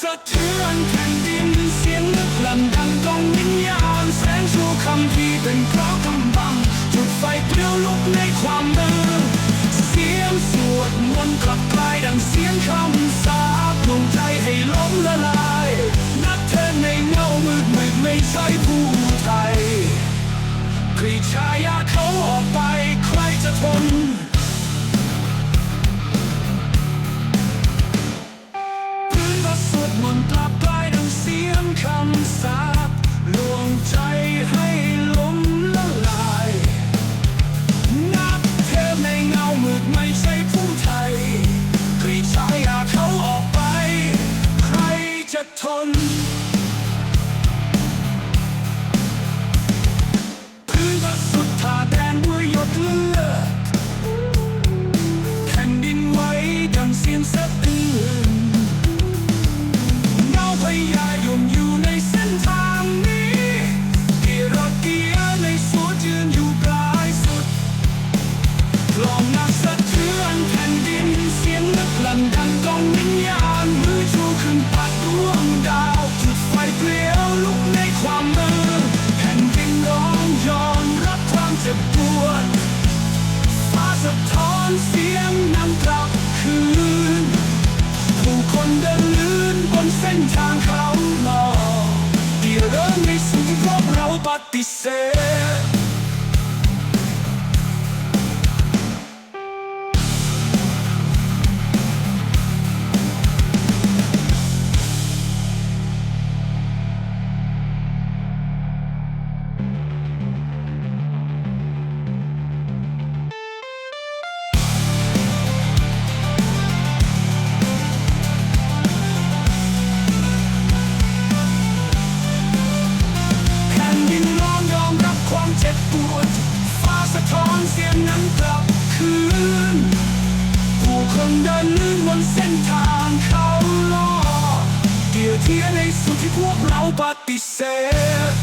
สะเทือนแผ่นดินเสียงลึกลั่นดังกองวิญญาณแสงชูคำที่เป็นเพราะกำบัง จุดไฟเปลี่ยวลุกในความมือเสียงสวดมนต์กลับกลายดังเสียงคำสาปลงใจให้ล้มละลาย นับเธอในเงามืดมืดไม่ใช่ผู้ไทยกรีชายาเขาออกไปใครจะทน จ ปวดฟ้าสะท้อนเสียงนำกลับคืน ผู้คนเดินลื่นบนเส้นทางเขาหลอกที่เริ่มไม่สูงเพราะเราปฏิเสธ เจ็บปวดฟ้าสะท้อนเสียงนั้นกลับคืน ผู้คนเดินลื่นบนเส้นทางเขาล่อเดียวเทียในสุดที่พวกเราปฏิเสธ